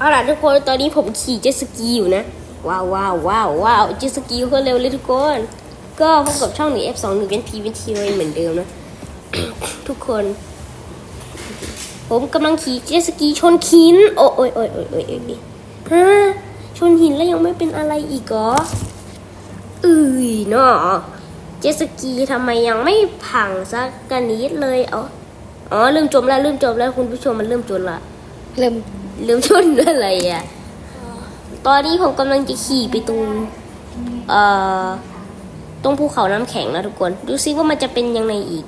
เอาล่ะทุกคนตอนนี้ผมขี่เจ็ตสกีอยู่นะ ว้าวว้าวว้าวว้าวเจ็ตสกีโคเร็วเลยทุกคน ก็พบกับช่องหนึ่ง F สองหนึ่งเป็นพีเป็นทีเหมือนเดิมนะ ทุกคน ผมกำลังขี่เจ็ตสกีชนหิน โอ้ยโอ้ยโอ้ยโอ้ยโอ้ยฮะชนหินแล้วยังไม่เป็นอะไรอีกเหรออืยเนาะเจ็ตสกีทำไมยังไม่พังสักกนิดเลยอ๋ออ๋อเริ่มจมแล้วเริ่มจมแล้วคุณผู้ชมมันเริ่มจมละเริ่ม เริ่มชนอะไรอะ ตอนนี้ผมกำลังจะขี่ไปตรงเอ่อตรงภูเขาน้ำแข็งนะทุกคน ดูซิว่ามันจะเป็นยังไงอีก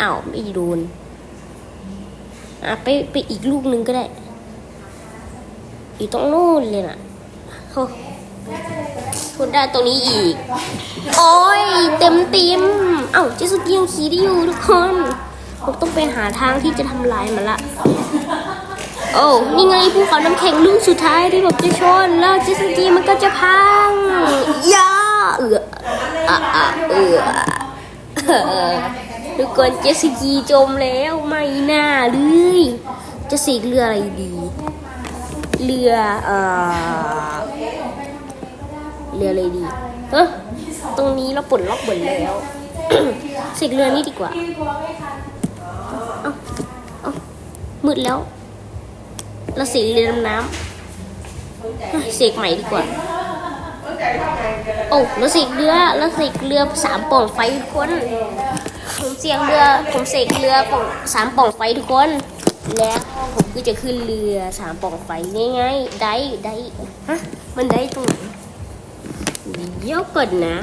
อ้าวไม่โดนอะไปไปอีกลูกนึงก็ได้ อยู่ตรงนู้นเลยน่ะโอ้พูดได้ตรงนี้อีก โอ้ยเต็มเต็มเอ้าเจสุกียังขี่ได้อยู่ทุกคน ผมต้องไปหาทางที่จะทำลายมันละ โอ้นี่ไงภูเขาน้ำแข็งลูกสุดท้ายที่ผมจะชน แล้วเจสกีมันก็จะพังย่าเอืออะอะเอือทุกคนเจสกีจมแล้วไม่น่าเลยจะสีกเรืออะไรดี เรือเอ่อเรืออะไรดีเฮ้ตรงนี้เราปลดล็อกหมดแล้วสีกเรือนี้ดีกว่าเอาเอามืดแล้ว เราเสกเรือดำน้ำเสกใหม่ดีกว่า โอ้เราเสกเรือเราเสกเรือสามป่องไฟทุกคนผมเสียงเรือผมเสกเรือป่องสามป่องไฟทุกคน แล้วผมก็จะขึ้นเรือสามป่องไฟง่ายๆได้ได้ฮะมันได้ตรงไหนเลี้ยวก่อนนะ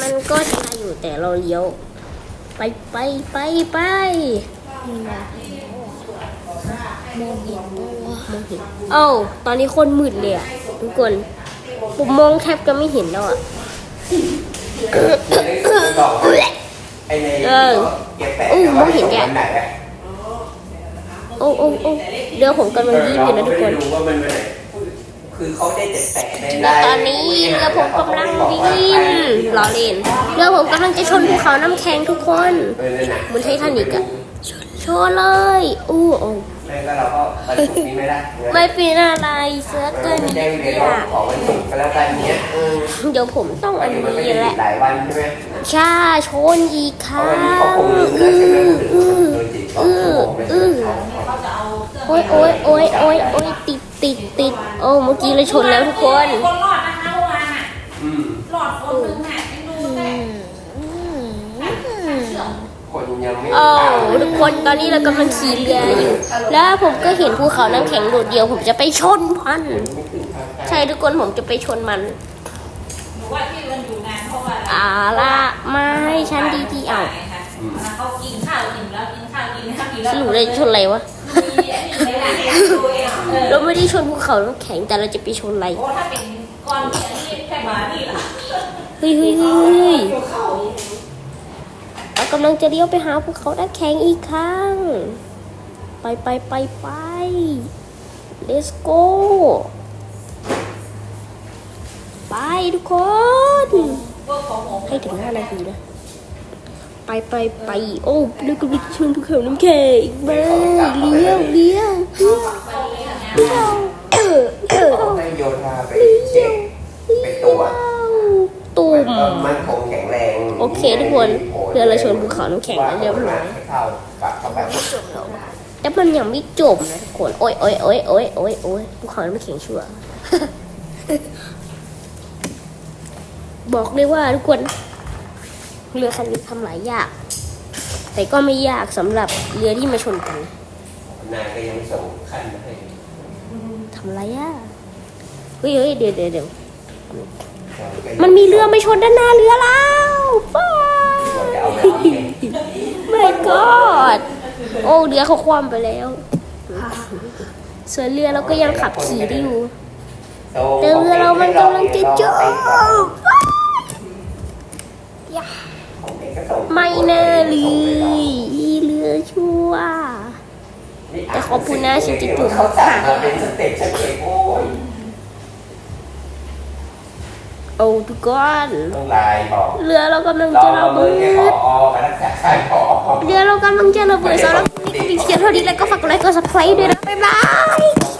มันก็ได้อยู่แต่เราเลี้ยว ไปไปไปไปม องเห็นด้วยว่ามองเห็นเอ้าตอนนี้คนมืดเลยอะทุกคนผมมองแทบจะไม่เห็นแล้วอะไอ้ในเออเก็บแปะอู้มองเห็นแกวัไหนอะโอ้โอ้โอ้เรือผมกำลังวิ่งอยู่นะทุกคนเออเราไม่ได้รู้ว่ามันวันไหนคือเขาได้แต่แปะในและตอนนี้เรือผมกำลังวิ่งล้อเล่นเรือผมกำลังจะชนภูเขาน้ำแข็งทุกคนเออนั่นน่ะเหมือนไททานิกอะชนเลยอู้โอ้ ไม่ก็เราก็บรรทุกนี้ไม่ได้ไม่เป็นอะไรเสื้อเอเกิอนไม่ได้นี้เรียนร้องของวันศุกร์ก็แล้วกันเนี้ยเออเดี๋ยวผมต้องอันมันก็นี้จะแหหยุละดหลายวันใช่ไหมชาชนอีกคเพราะรั้วันนี้เขางคงลืมแล้วใช่ไหมโดนจิตเขาอือโกงไปอือโอ้ยโอ้ยโอ้ยโอ้ยโอ้ยติดติดติดโอ้เมื่อกี้เลยชนแล้วทุกคนคนรอดนะคะเมื่อวานอะอืมรอดคนนึงอะ คนยังไม่โอ้ทุกคนตอนนี้เรากำลังขี่เรืออยู่ แล้วผมก็เห็นภูเขาน้ำแข็งโดดเดียว ผมจะไปชนมัน ใช่ทุกคนผมจะไปชนมันหนูว่าที่มันอยู่นานเพราะว่าอ่าละมาให้ฉันดีที่เอาค่ะเขากินข้าวอิ่มแล้วกินข้าวกินข้าวกินแล้สวรุปเลยชนอะไรวะมีอันนี้ในหลังเนี่ยดูเองเออเราไม่ได้ชนภูเขาน้ำแข็งแต่เราจะไปชนอะไรโอ้ถ้าเป็นก้อนเนี่ยนี่แค่มานี่ละเฮ้ยเฮ้ยเฮ้ย เฮ้ยเรากำลังจะเลี้ยวไปหาภูเขาน้ำแข็งอีกครั้ง ไปไปไปไป let's go ไปทุกคนพวกของผมให้ถึงห้านาทีนะ ไปไปไป โอ้แล้วก็ไปชนภูเขาน้ำแข็งมาเลี้ยวเลี้ยวเลี้ยวเลี้ยวเออเออต้องให้โยธาไปเช็คไปตรวจตุ่มเออมันคงแข็งแรง โอเคทุกคน เรือเราชนภูเขาน้ำแข็งแล้วเรียบร้อยเท่ากับเข้าไปแต่มันยังไม่จบนะทุกคนโอ้ยโอ้ยโอ้ยโอ้ยโอ้ยโอ้ยภูเขาน้ำแข็งชัวร์บอกเลยว่าทุกคนเรือคันนี้ทำหลายยาก แต่ก็ไม่ยากสำหรับเรือที่มาชนกันนายก็ยังส่งขั้นมาให้ทำไรอะเฮ้ยเฮ้ยเดี๋ยวเดี๋ยวเดี๋ยวมันมีเรือไม่ชนด้านหน้าเรือแล้วฟ้า จะเอาแบบนี้ ไม่กอดโอ้ เรือเขาคว่ำไปแล้ว ส่วนเรือเราก็ยังขับขี่ได้อยู่ แต่เรือเรามันกำลังจะจมไม่แน่เลยเรือชั่ว แต่ขอบคุณนะชินจิตุเขาสั่งมาเป็นสเต็ปสเต็ปโอ้ยโอ้ทุกคนเรือเรากำลังจะระเบิดเรือเรากำลังจะระเบิดสำหรับ คลิปนี้เพียงเท่านี้แล้วก็ฝากกดไลค์กด subscribe ด้วยนะ บ๊ายบาย